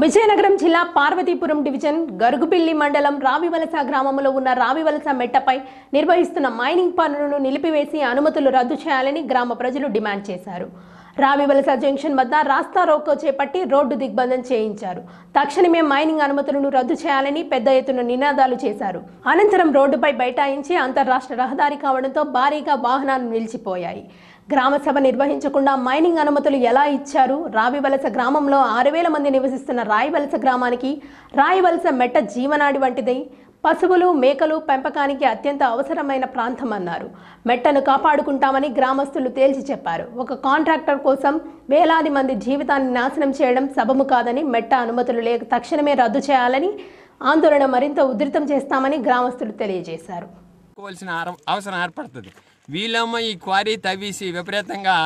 విజయనగరం జిల్లా పార్వతీపురం డివిజన్ గరుగుపిల్లి మండలం రావివలస గ్రామంలో ఉన్న రావివలస మెట్టపై నిర్వహిస్తున్న మైనింగ్ పనులను నిలిపివేసి అనుమతులు రద్దు చేయాలని గ్రామ ప్రజలు డిమాండ్ చేశారు. రావివలస జంక్షన్ వద్ద రాస్తా రోకో చేపట్టి రోడ్డు దిగ్బంధం చేయించారు. తక్షణమే మైనింగ్ అనుమతులను రద్దు చేయాలని పెద్ద ఎత్తున నినాదాలు చేశారు. అనంతరం రోడ్డుపై బైఠాయించి అంతర్రాష్ట్ర రహదారి కావడంతో భారీగా వాహనాలు నిలిచిపోయాయి. గ్రామ సభ నిర్వహించకుండా మైనింగ్ అనుమతులు ఎలా ఇచ్చారు? రావివలస గ్రామంలో ఆరు వేల మంది నివసిస్తున్న రాయివలస గ్రామానికి రాయివలస మెట్ట జీవనాడి వంటిది. పశువులు మేకలు పెంపకానికి అత్యంత అవసరమైన ప్రాంతం అన్నారు మెట్టను కాపాడుకుంటామని గ్రామస్తులు తేల్చి చెప్పారు. ఒక కాంట్రాక్టర్ కోసం వేలాది మంది జీవితాన్ని నాశనం చేయడం సబము కాదని మెట్ట అనుమతులు లేక తక్షణమే రద్దు చేయాలని ఆందోళన మరింత ఉధృతం చేస్తామని గ్రామస్తులు తెలియజేశారు. అవసరం ఏర్పడుతుంది. వీళ్ళేమో ఈ క్వారీ తవ్వేసి విపరీతంగా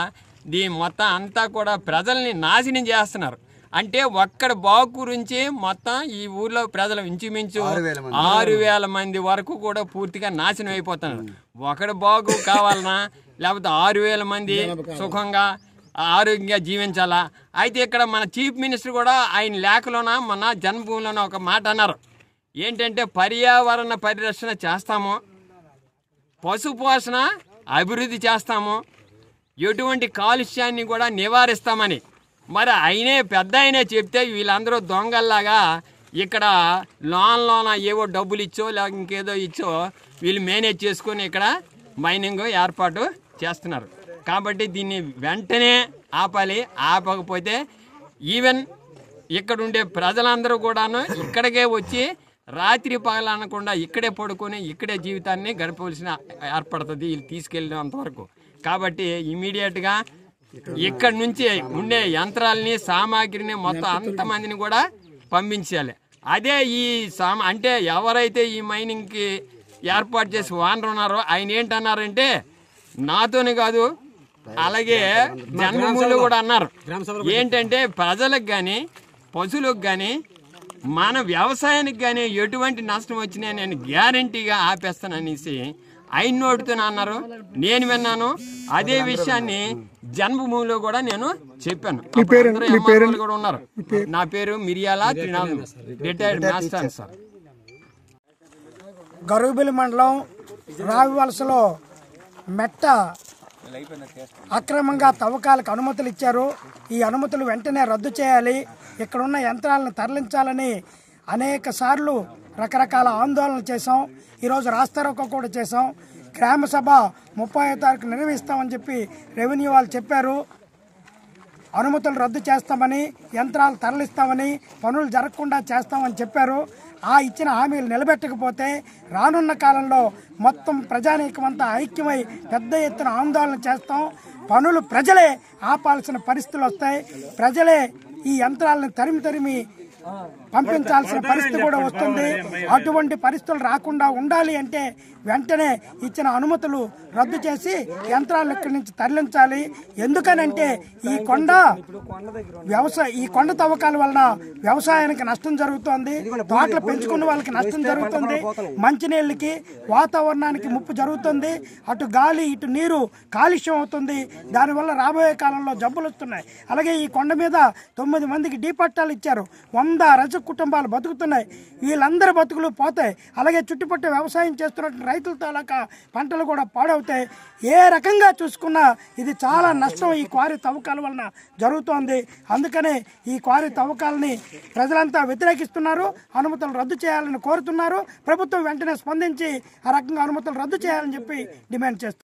దీని మొత్తం అంతా కూడా ప్రజల్ని నాశనం చేస్తున్నారు. అంటే ఒక్కడ బాగు గురించి మొత్తం ఈ ఊర్లో ప్రజలు ఇంచుమించు ఆరు వేల మంది. వరకు కూడా పూర్తిగా నాశనం అయిపోతున్నారు. ఒకడు బాగు కావాలనా? లేకపోతే ఆరు వేల మంది సుఖంగా ఆరోగ్యంగా జీవించాలా? అయితే ఇక్కడ మన చీఫ్ మినిస్టర్ కూడా ఆయన లేఖలోన మన జన్మభూమిలోన ఒక మాట అన్నారు. ఏంటంటే పర్యావరణ పరిరక్షణ చేస్తాము పశుపోషణ అభివృద్ధి చేస్తాము ఎటువంటి కాలుష్యాన్ని కూడా నివారిస్తామని. మరి అయినే పెద్ద ఆయనే చెప్తే వీళ్ళందరూ దొంగల్లాగా ఇక్కడ లోన్ లోన ఏవో డబ్బులు ఇచ్చో లేక ఇంకేదో ఇచ్చో వీళ్ళు మేనేజ్ చేసుకొని ఇక్కడ మైనింగ్ ఏర్పాటు చేస్తున్నారు. కాబట్టి దీన్ని వెంటనే ఆపాలి ఆపకపోతే ఈవెన్ ఇక్కడ ఉండే ప్రజలందరూ కూడాను ఇక్కడికే వచ్చి రాత్రి పగలనకుండా ఇక్కడే పడుకొని ఇక్కడే జీవితాన్ని గడపవలసిన ఏర్పడుతుంది వీళ్ళు తీసుకెళ్ళినంత వరకు. కాబట్టి ఇమీడియట్గా ఇక్కడ నుంచి ఉండే యంత్రాలని సామాగ్రిని మొత్తం అంతమందిని కూడా పంపించాలి. అదే ఈ సామ అంటే ఎవరైతే ఈ మైనింగ్కి ఏర్పాటు చేసి ఓనర్ ఉన్నారో ఆయన ఏంటన్నారంటే నాతోనే కాదు అలాగే జన్మభూములు కూడా అన్నారు. ఏంటంటే ప్రజలకు కానీ పశువులకు కానీ మన వ్యవసాయానికి కానీ ఎటువంటి నష్టం వచ్చినా నేను గ్యారంటీగా ఆపేస్తాననేసి ఆయన నోటితో అన్నారు. నేను విన్నాను. అదే విషయాన్ని జన్మభూమిలో కూడా నేను చెప్పాను. కూడా ఉన్నారు. నా పేరు Miriyala Trinatham. Retired master sir. Garugubilli మండలం రావివలసలో మెట్ట అక్రమంగా తవ్వకాలకు అనుమతులు ఇచ్చారు. ఈ అనుమతులు వెంటనే రద్దు చేయాలి. ఇక్కడున్న యంత్రాలను తరలించాలని అనేక సార్లు రకరకాల ఆందోళనలు చేశాం. ఈరోజు రాస్తారోకో కూడా చేశాం. గ్రామ సభ ముప్పై తారీఖు నిర్వహిస్తామని చెప్పి రెవెన్యూ వాళ్ళు చెప్పారు. అనుమతులు రద్దు చేస్తామని యంత్రాలు తరలిస్తామని పనులు జరగకుండా చేస్తామని చెప్పారు. ఆ ఇచ్చిన హామీలు నిలబెట్టకపోతే రానున్న కాలంలో మొత్తం ప్రజానీకమంతా ఐక్యమై పెద్ద ఎత్తున ఆందోళన చేస్తాం. పనులు ప్రజలే ఆపాల్సిన పరిస్థితులు వస్తాయి. ప్రజలే ఈ యంత్రాలను తరిమి తరిమి పంపించాల్సిన పరిస్థితి కూడా వస్తుంది. అటువంటి పరిస్థితులు రాకుండా ఉండాలి అంటే వెంటనే ఇచ్చిన అనుమతులు రద్దు చేసి యంత్రాలను ఇక్కడి నుంచి తరలించాలి. ఎందుకనంటే ఈ కొండ వ్యవసాయ ఈ కొండ తవ్వకాల వలన వ్యవసాయానికి నష్టం జరుగుతోంది. తోటలు పెంచుకున్న వాళ్ళకి నష్టం జరుగుతుంది. మంచినీళ్ళకి వాతావరణానికి ముప్పు జరుగుతుంది. అటు గాలి ఇటు నీరు కాలుష్యం అవుతుంది. దానివల్ల రాబోయే కాలంలో జబ్బులు వస్తున్నాయి. అలాగే ఈ కొండ మీద తొమ్మిది మందికి డీ పట్టాలు ఇచ్చారు. వంద రజ కుటుంబాలు బతుకుతున్నాయి. వీళ్ళందరి బతుకులు పోతాయి. అలాగే చుట్టుపక్కల వ్యవసాయం చేస్తున్న రైతుల తాలూకా పంటలు కూడా పాడవుతాయి. ఏ రకంగా చూసుకున్నా ఇది చాలా నష్టం ఈ క్వారీ తవ్వకాల వలన జరుగుతోంది. అందుకనే ఈ క్వారీ తవ్వకాలని ప్రజలంతా వ్యతిరేకిస్తున్నారు. అనుమతులు రద్దు చేయాలని కోరుతున్నారు. ప్రభుత్వం వెంటనే స్పందించి ఆ రకంగా అనుమతులు రద్దు చేయాలని చెప్పి డిమాండ్ చేస్తున్నారు.